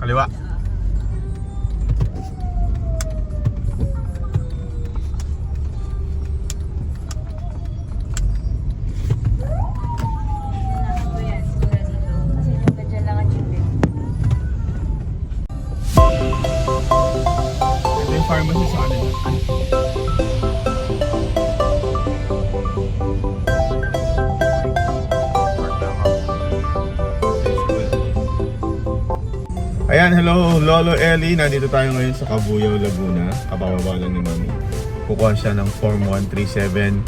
Kaliwa. Ito yung pharmacy sa kanila. Ayan, hello, Lolo Eli. Nandito tayo ngayon sa Cabuyao, Laguna. Kabababa lang ni Mami. Kukuha siya ng Form 137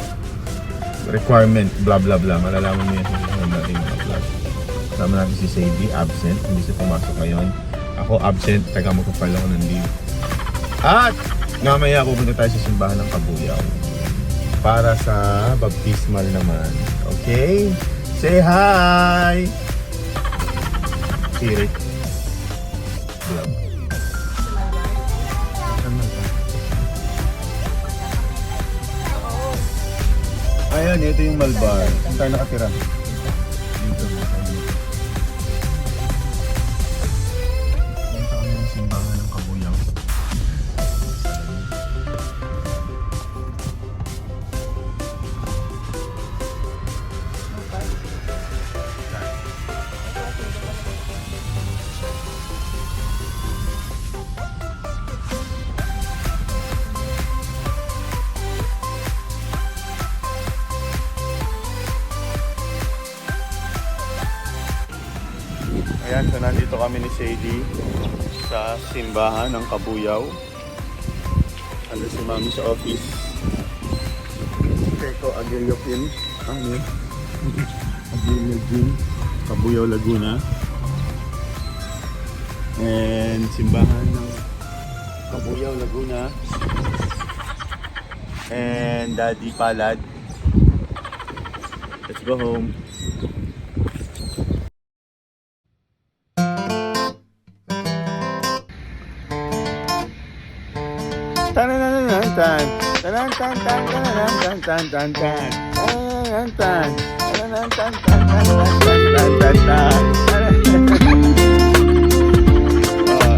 requirement, blah blah blah. Malalaman mo yan sa susunod natin mga vlog. Kasama natin si Sadie, absent. Hindi siya pumasok ngayon. Ako absent, taga magpapal ako ng leave. At mamaya pupunta tayo sa simbahan ng Kabuyao. Para sa baptismal naman. Okay? Say hi! Siri. Ayan, ito yung Malbar. Saan nakatira? Ayan, so nandito kami ni Sadie sa simbahan ng Kabuyaw. Ano si Mami sa office. Teko Aguilio Pin. Ano yun? Aguilio Pin. Kabuyaw, Laguna. And simbahan ng Kabuyaw, Laguna. And Daddy Palad. Let's go home. Tanananantan. Tanantan, tan, tanantan, tan, tan, tan. Tanantan. Tanantan, tan, tan, tan, tan,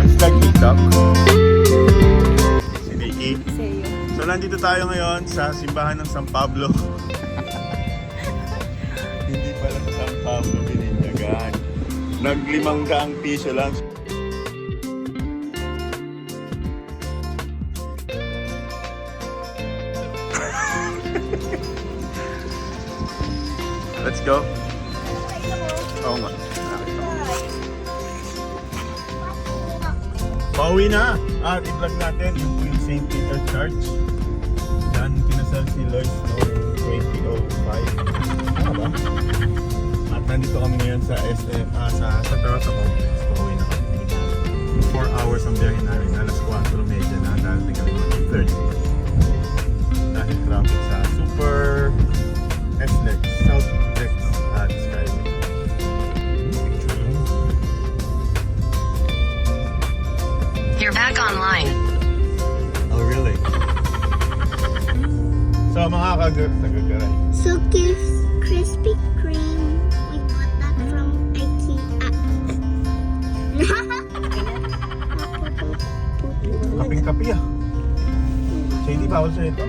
it's like TikTok. Si Nikki. So nandito tayo ngayon sa simbahan ng San Pablo. Hindi pala sa San Pablo bininyagan. Naglimang daang piso lang. Let's go. Oh Oo nga. Pauwi na! At i-vlog natin yung St. Peter Church. Saan kinasal si Lois noong 2005. Tama ba? At nandito kami ngayon sa SM, ah, sa, sa Terrace Complex. Pauwi na kami. 4 hours ang biyahe namin. Alas 4.30 na. Darating kami 1.30. online. Oh, really? So, mga kag- kagagaray. So Krispy Kreme. We got that from IKEA. Kaping-kapi ah. Shady, bawal sa'yo ito?